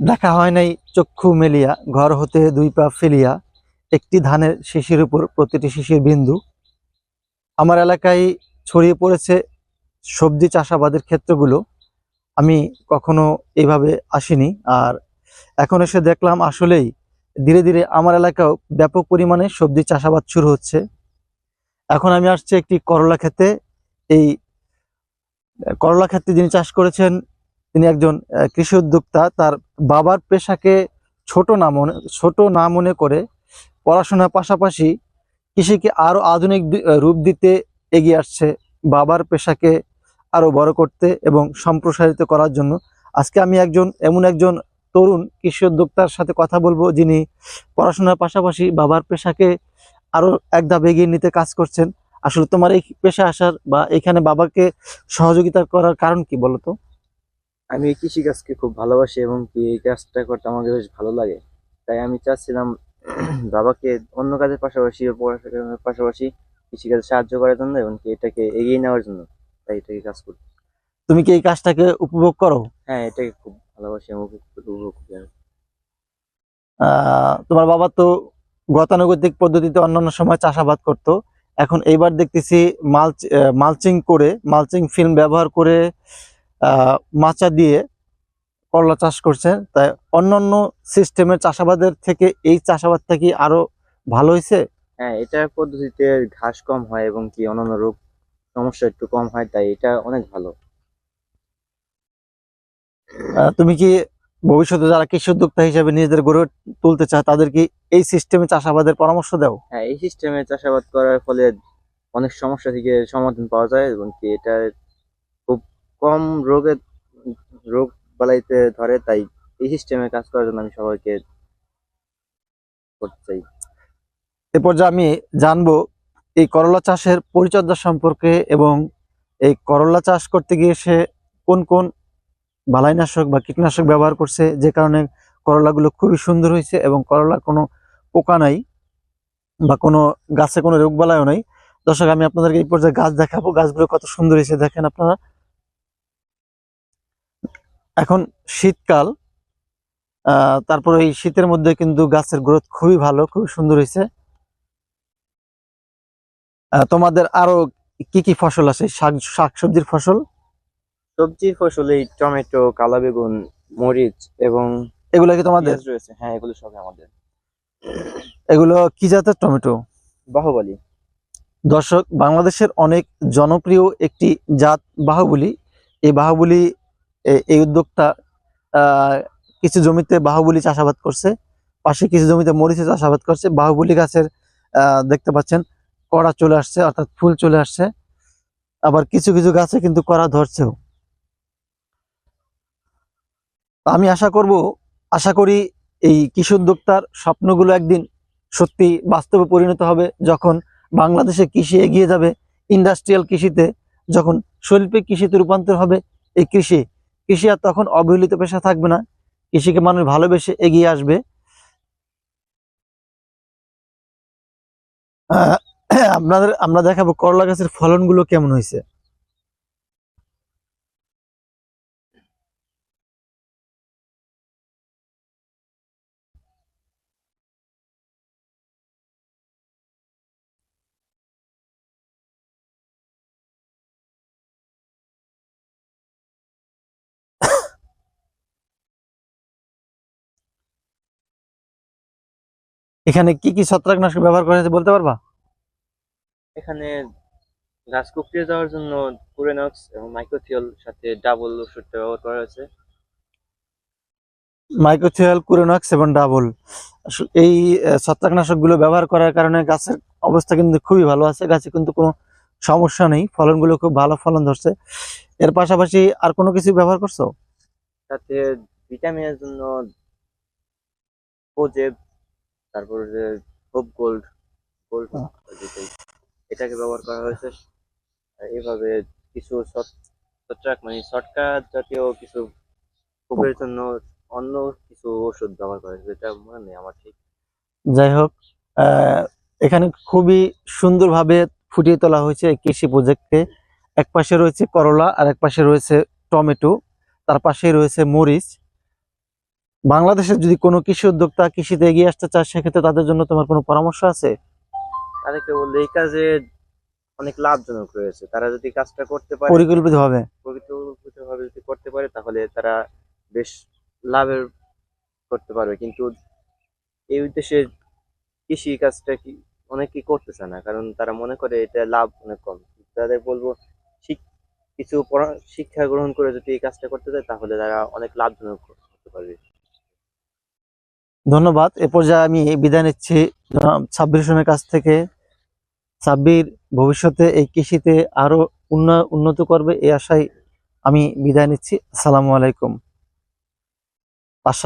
দেখা হয় নাই চক্ষু মেলিয়া, ঘর হতে দুই পা ফেলিয়া, একটি ধানের শিশির উপর প্রতিটি শিশির বিন্দু। আমার এলাকায় ছড়িয়ে পড়েছে সবজি চাষাবাদের ক্ষেত্রগুলো। আমি কখনো এইভাবে আসিনি। আর এখন এসে দেখলাম আসলেই ধীরে ধীরে আমার এলাকাও ব্যাপক পরিমাণে সবজি চাষাবাদ শুরু হচ্ছে। এখন আমি আসছি একটি করলা ক্ষেতে। এই করলা ক্ষেত্রে যিনি চাষ করেছেন তিনি একজন কৃষি উদ্যোক্তা। তার বাবার পেশাকে ছোট না মনে, ছোট না মনে করে পড়াশোনার পাশাপাশি কৃষিকে আরও আধুনিক রূপ দিতে এগিয়ে আসছে বাবার পেশাকে আরও বড় করতে এবং সম্প্রসারিত করার জন্য। আজকে আমি একজন, এমন একজন তরুণ কৃষি উদ্যোক্তার সাথে কথা বলব যিনি পড়াশোনার পাশাপাশি বাবার পেশাকে আরও এক ধাপ এগিয়ে নিতে কাজ করছেন। আসলে তোমার এই পেশা আসার বা এখানে বাবাকে সহযোগিতা করার কারণ কি বলতো আমি এই কৃষিকাজকে খুব ভালোবাসি এবং কি এই কাজটা করতে আমাকে বেশ ভালো লাগে। তাই আমি চাচ্ছিলাম বাবাকে অন্য কাজের পাশাপাশি পড়াশোনার পাশাপাশি কৃষিকাজে সাহায্য করার জন্য এবং কি এটাকে এগিয়ে নেওয়ার জন্য তাই এটাকে কাজ করি তুমি কি এই কাজটাকে উপভোগ করো? হ্যাঁ এটাকে খুব ভালোবাসি এবং উপভোগ করি আমি। আহ, তোমার বাবা তো গতানুগতিক পদ্ধতিতে অন্যান্য সময় চাষাবাদ করত। এখন এইবার দেখতেছি মালচ মালচিং করে মালচিং ফিল্ম ব্যবহার করে মাচা দিয়ে করলা চাষ করছে। তাই অন্যান্য সিস্টেমের চাষাবাদের থেকে এই চাষাবাদটা কি আরও ভালো হয়েছে? হ্যাঁ এটা পদ্ধতিতে ঘাস কম হয় এবং কি অন্যান্য রোগ সমস্যা একটু কম হয় তাই এটা অনেক ভালো। তুমি কি ভবিষ্যতে যারা কৃষি উদ্যোক্তা হিসেবে নিজেদের গড়ে তুলতে চায় তাদের কি এই সিস্টেমে চাষাবাদের পরামর্শ দাও? হ্যাঁ এই সিস্টেমে চাষাবাদ করার ফলে অনেক সমস্যা থেকে সমাধান পাওয়া যায় এবং কি এটা কম রোগে, রোগ বালাইতে ধরে, তাই এই সিস্টেমে কাজ করার জন্য আমি সবাইকে করতে চাই। এরপর যে আমি জানব, এই করলা চাষের পরিচর্যা সম্পর্কে এবং এই করলা চাষ করতে গিয়ে সে কোন কোন বালাইনাশক বা কীটনাশক ব্যবহার করছে, যে কারণে করলাগুলো খুবই সুন্দর হয়েছে এবং করলার কোনো পোকা নাই বা কোনো গাছে কোনো রোগবালাইও নাই। দর্শক, আমি আপনাদেরকে এই পর্যায়ে গাছ দেখাবো। গাছগুলো কত সুন্দর হয়েছে দেখেন আপনারা। এখন শীতকাল তারপরে এই শীতের মধ্যে কিন্তু গাছের গ্রোথ খুবই ভালো খুবই সুন্দর হয়েছে। তোমাদের আরও কি কি ফসল আছে? শাক শাকসবজির ফসল? সবজির ফসল এই টমেটো কালা বেগুন মরিচ এবং এগুলো কি তোমাদের? রয়েছে। হ্যাঁ এগুলো সবই আমাদের। এগুলো কি জাতের টমেটো? বাহুবলী। দর্শক বাংলাদেশের অনেক জনপ্রিয় একটি জাত বাহুবলী। এই বাহুবলী এই আহ, কিছু জমিতে বাহুবলী চাষাবাদ করছে। পাশে কিছু জমিতে মরিচে চাষাবাদ করছে। বাহুবলী গাছের দেখতে পাচ্ছেন কড়া চলে আসছে অর্থাৎ ফুল চলে আসছে। আবার কিছু কিছু গাছে কিন্তু কড়া ধরছেও। আমি আশা করব আশা করি এই কৃষি উদ্যোক্তার স্বপ্নগুলো একদিন সত্যি বাস্তবে পরিণত হবে। যখন বাংলাদেশে কৃষি এগিয়ে যাবে ইন্ডাস্ট্রিয়াল কৃষিতে যখন শৈল্পিক কৃষিতে রূপান্তর হবে এই কৃষি কৃষি আর তখন অবহেলিত পেশা থাকবে না। কৃষিকে মানুষ ভালোবেসে এগিয়ে আসবে। আপনাদের, আমরা দেখাবো করলা গাছের ফলনগুলো কেমন হয়েছে। এখানে কি কি ছত্রাকনাশক ব্যবহার করা হয়েছে বলতে পারবা? এখানে গাছ কুকড়িয়ে যাওয়ার জন্য কুরেনক্স এবং মাইক্রোথিওল সাথে ডাবল ওষুধটা ব্যবহার করা হয়েছে। মাইক্রোথিয়াল কুরোনক্স এবং ডাবল এই ছত্রাকনাশকগুলো ব্যবহার করার কারণে গাছের অবস্থা কিন্তু খুবই ভালো আছে গাছে কিন্তু কোনো সমস্যা নেই ফলনগুলো খুব ভালো ফলন ধরছে। এর পাশাপাশি আর কোনো কিছু ব্যবহার করছ? সাথে ভিটামিনের জন্য কোজেব তারপর যে হোপ গোল্ড গোল্ড এটাকে ব্যবহার করা হয়েছে। আর এইভাবে কিছু ছত্রাক মানে শর্টকাট জাতীয় কিছু পোকের জন্য অন্য কিছু ওষুধ ব্যবহার করা হয়েছে যেটা মনে নেই আমার ঠিক। যাই হোক আহ, এখানে খুবই সুন্দরভাবে ফুটিয়ে তোলা হয়েছে এই কৃষি প্রজেক্টকে। এক পাশে রয়েছে করলা আর এক পাশে রয়েছে টমেটো তার পাশেই রয়েছে মরিচ। বাংলাদেশের যদি কোনো কৃষি উদ্যোক্তা কৃষিতে এগিয়ে আসতে চায় সেক্ষেত্রে তাদের জন্য তোমার কোনো পরামর্শ আছে? তাদেরকে বললে এই কাজে অনেক লাভজনক রয়েছে। তারা যদি কাজটা করতে পারে পরিকল্পিত ভাবে পরিকল্পিতভাবে যদি করতে পারে তাহলে তারা বেশ লাভের করতে পারবে। কিন্তু এই উদ্দেশ্যে কৃষি কাজটা কি অনেকেই করতেছে না কারণ তারা মনে করে এটা লাভ অনেক কম। তাদের বলব কিছু পড়া- শিক্ষা গ্রহণ করে যদি এই কাজটা করতে চায় তাহলে তারা অনেক লাভজনক হতে পারবে। ধন্যবাদ। এ পর্যায়ে আমি বিদায় নিচ্ছি। সাব্বির হোসেনের কাছ থেকে। সাব্বির ভবিষ্যতে এই কৃষিতে আরও উন্নত করবে এই আশায় আমি বিদায় নিচ্ছি। আসসালামু আলাইকুম। পাঁচ সাত